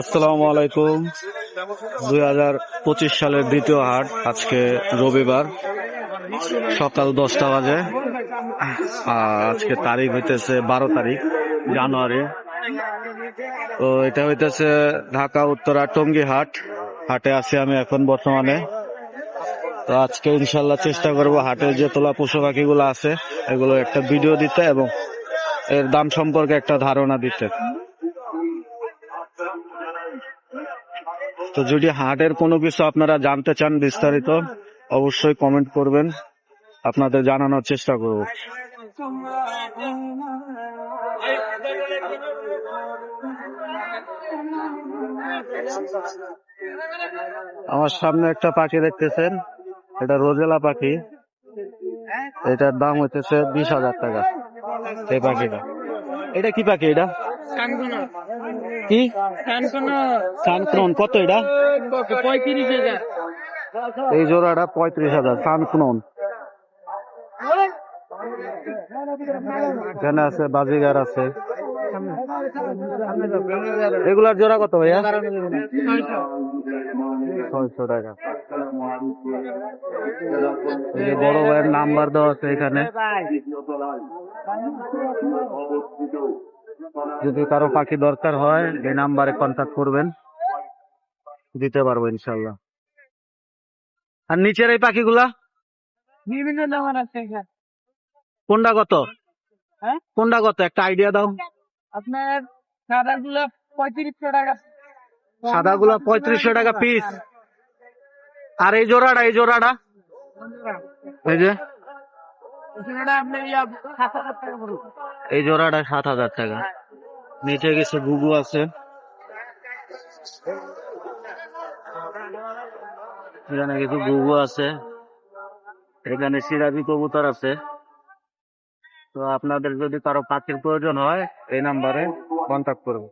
আসসালামু আলাইকুম। দুই হাজার পঁচিশ সালের দ্বিতীয় হাট আজকে রবিবার, সকাল দশটা বাজে। আজকে তারিখ হইতেছে বারো তারিখ, জানুয়ারি। তো এটা হইতেছে ঢাকা, উত্তরা, টঙ্গি হাট। হাটে আছি আমি এখন বর্তমানে। তো আজকে ইনশাল্লাহ চেষ্টা করব হাটের যে তোলা পশু পাখিগুলো আছে, এগুলো একটা ভিডিও দিতে এবং এর দাম সম্পর্কে একটা ধারণা দিতে। তো যদি হাটের কোনো কিছু আপনারা জানতে চান বিস্তারিত, অবশ্যই কমেন্ট করবেন। আপনাদের জানানোর চেষ্টা করব। আমার সামনে একটা পাখি দেখতেছেন, এটা রোজেলা পাখি। এটার দাম হইতেছে বিশ হাজার টাকা, এই পাখিটা এটা কি পাখি এটা? কি? সানক্রন কত এটা? পঁয়ত্রিশ হাজার। এই জোড়াটা পঁয়ত্রিশ হাজার সানক্রন এখানে আছে বাজিগার আছে। এগুলার জোড়া কত ভাইয়া? ছয়শো টাকা। বড় ভাইয়ের নাম্বার দেওয়া আছে এখানে। যদি কারও পাখি দরকার হয় এই নাম্বারে কন্ট্যাক্ট করবেন। দিতে পারব ইনশাল্লাহ আর নিচের এই পাখিগুলা? বিভিন্ন দামের আছে কোনটা কত? হ্যাঁ? কোনটা কত? একটা আইডিয়া দাও। আপনার সাদা গুলো পঁয়ত্রিশশো টাকা। সাদাগুলা পঁয়ত্রিশশো টাকা পিস আর এই জোড়াটা এই জোড়াটা? এই যে? এই জোড়াটা সাত হাজার টাকা। নিচে কিছু গুগু আছে। এখানে কিছু গুগু আছে। এখানে সিরাজি কবুতর আছে। তো আপনাদের যদি কারও পাখির প্রয়োজন হয় এই নাম্বারে কন্ট্যাক্ট করবে।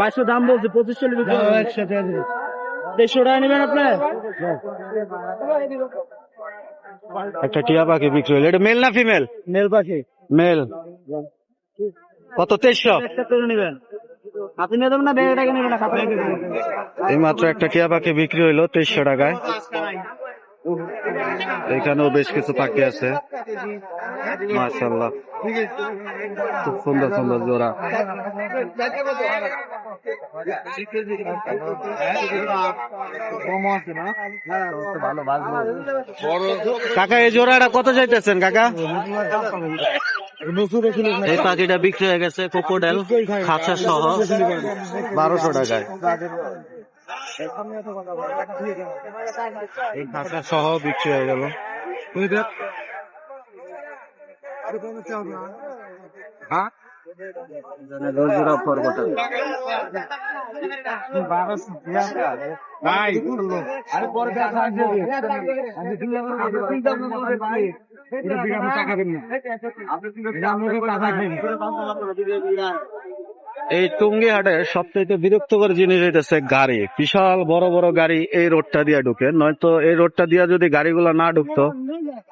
বাইশশো দাম বলছে পঁচিশশো দেড়শো টাকা নেবেন আপনার? একটা টিয়া পাখি বিক্রি হলো। এটা মেল না ফিমেল মেল পাখি। মেল কত? তেইশশো? নেবেন। আপনি নেবেন না দেড় টাকা নেবেন এই মাত্র একটা টিয়া পাখি বিক্রি হইল তেইশশো টাকায়। এখানেও বেশ কিছু পাখি আছে। মাশাল্লাহ খুব সুন্দর সুন্দর জোড়া। কাকা, এই জোড়াটা কত চাইতেছেন, কাকা? এই পাখিটা বিক্রি হয়ে গেছে কোকোডেল খাঁচা সহ বারোশো টাকায়। এই খাঁচা সহ বিক্রি হয়ে গেল দশ জোড়া ফরবটা এই টুঙ্গি হাটে সবচেয়ে বিরক্তকর জিনিস হইতেছে গাড়ি। বিশাল বড় বড় গাড়ি এই রোডটা দিয়ে ঢুকে। নয়তো এই রোডটা দিয়ে যদি গাড়িগুলো না ঢুকতো,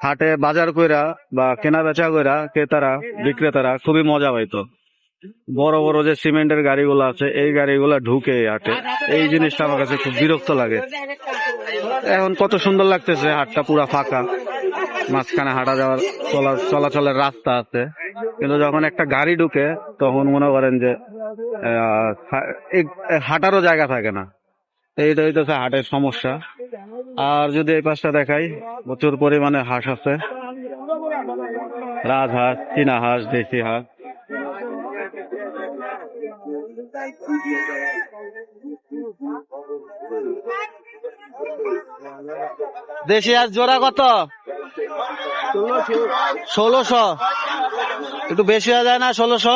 হাটে বাজার কইরা বা কেনা বেচা কইরা ক্রেতারা, বিক্রেতারা খুবই মজা পাইতো। বড় বড় যে সিমেন্টের গাড়িগুলো আছে, এই গাড়িগুলো ঢুকে হাটে। এই জিনিসটা আমার কাছে খুব বিরক্ত লাগে। এখন কত সুন্দর লাগতেছে হাটটা পুরা ফাঁকা। মাঝখানে হাঁটা যাওয়ার চলা চলাচলের রাস্তা আছে। কিন্তু যখন একটা গাড়ি ঢুকে, তখন মনে করেন যে হাঁটারও জায়গা থাকে না। এইটা হইতেছে হাটের সমস্যা। আর যদি এই পাশটা দেখাই, প্রচুর পরিমাণে হাঁস আছে। রাজহাঁস চীনা হাঁস দেশি হাঁস দেশি হাঁস জোড়া কত? ষোলোশো। একটু বেশি হয়ে যায় না, ষোলোশো?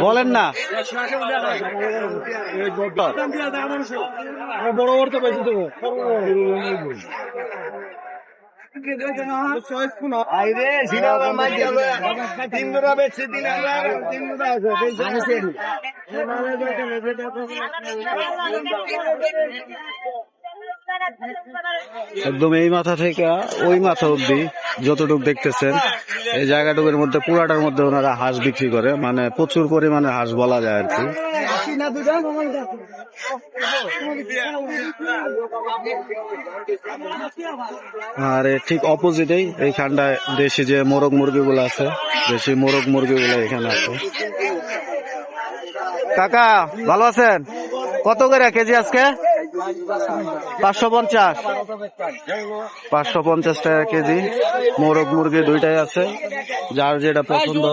বলেন না। বড় বড় তো বেশি দেবো। একদম এই মাথা থেকে ওই মাথা অব্দি যতটুকু দেখতেছেন। এই জায়গাটুকুর মধ্যে, পুরাটার মধ্যে ওনারা হাঁস বিক্রি করে মানে প্রচুর পরিমাণে হাঁস বলা যায় আর কি। আর ঠিক অপোজিটেই এইখানটায় দেশি যে মোরগ মুরগি মুরগিগুলো আছে, দেশি মোরগ মুরগি মুরগিগুলো এখানে আছে। কাকা, ভালো আছেন? কত করে কেজি আজকে? পাঁচশো পঞ্চাশ। পাঁচশো পঞ্চাশ টাকা কেজি। মোরগ মুরগি দুইটাই আছে। যার যেটা পছন্দ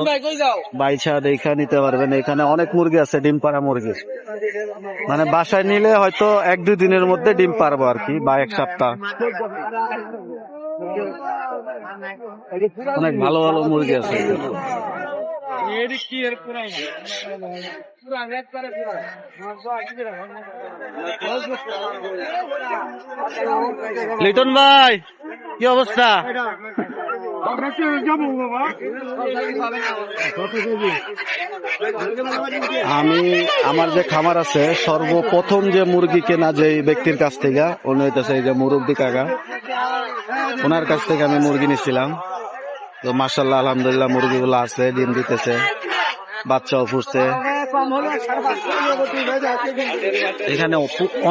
বাইছা দেখা নিতে পারবেন। এখানে অনেক মুরগি আছে, ডিম পাড়া মুরগি। মানে বাসায় নিলে হয়তো এক দুই দিনের মধ্যে ডিম পারব আর কি, বা এক সপ্তাহ। অনেক ভালো ভালো মুরগি আছে। লিটন ভাই, কি অবস্থা? আমি, আমার যে খামার আছে, সর্বপ্রথম যে মুরগি কেনা যে ব্যক্তির কাছ থেকে, উনি হইতেছে এই যে মুরব্বি কাকা। ওনার কাছ থেকে আমি মুরগি নিছিলাম। তো মার্শাল্লাহ আলহামদুলিল্লাহ, মুরগিগুলো আছে, ডিম দিতেছে, বাচ্চাও ফুটছে এখানে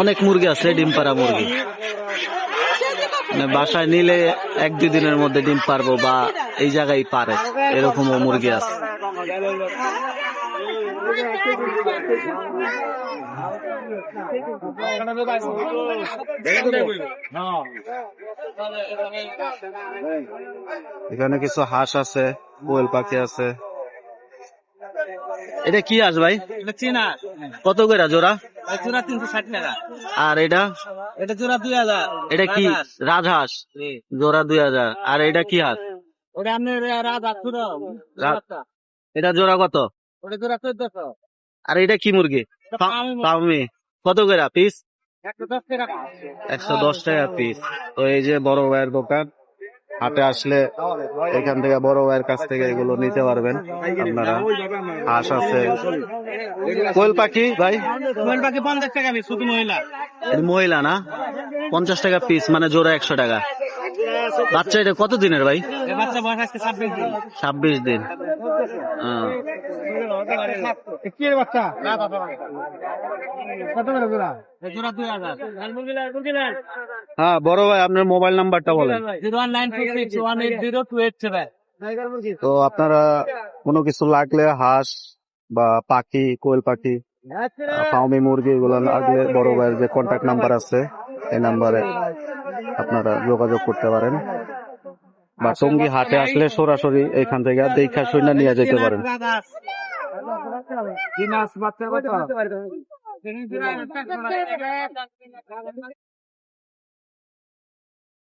অনেক মুরগি আছে ডিম পাড়া মুরগি। মানে বাসায় নিলে এক দুই দিনের মধ্যে ডিম পারব বা এই জায়গায় পারে, এরকমও মুরগি আছে। এখানে কিছু হাঁস আছে কোয়েল পাখি আছে। এটা কি হাঁস ভাই? চীনা কত করে জোড়া? চূড়া তিনশো ষাট টাকা। আর এটা? এটা চূড়া দুই হাজার। এটা কি? রাজহাঁস। জোড়া দুই হাজার। আর এটা কি হাঁস? ওটা আপনার রাত এটা জোড়া কত? ওটা চূড়া চোদ্দশো আর এটা কি মুরগি? পামি কত করে পিস একশো দশ টাকা। পিস তো এই যে বড় ভাইয়ের দোকান হাটে আসলে এখান থেকে বড় ভাইয়ের কাছ থেকে এগুলো নিতে পারবেন আপনারা। হাঁস আছে। কোয়েল পাখি ভাই? কোয়েল পাখি পঞ্চাশ টাকা পিস শুধু মহিলা। মহিলা না? পঞ্চাশ টাকা পিস মানে জোড়া একশো টাকা। বাচ্চা এটা কত দিনের ভাই বাচ্চা বয়স আজকে ছাব্বিশ দিন। ছাব্বিশ দিন। হ্যাঁ। কি বাচ্চা? কত করে জোড়া? জোড়া দুই হাজার। হ্যাঁ বড় ভাই আপনার মোবাইল নাম্বারটা বলেন। Zero one nine two six one eight zero two eight seven. তো আপনারা কোনো কিছু লাগলে হাঁস বা পাখি কোয়েল পাখি ফাউমি মুরগি এগুলো লাগলে বড় ভাইয়ের যে কন্ট্যাক্ট নাম্বার আছে এই নাম্বারে আপনারা যোগাযোগ করতে পারেন। বা টঙ্গি হাটে আসলে সরাসরি এখান থেকে দেখা শুনে নিয়ে যেতে পারেন। বাচ্চা কত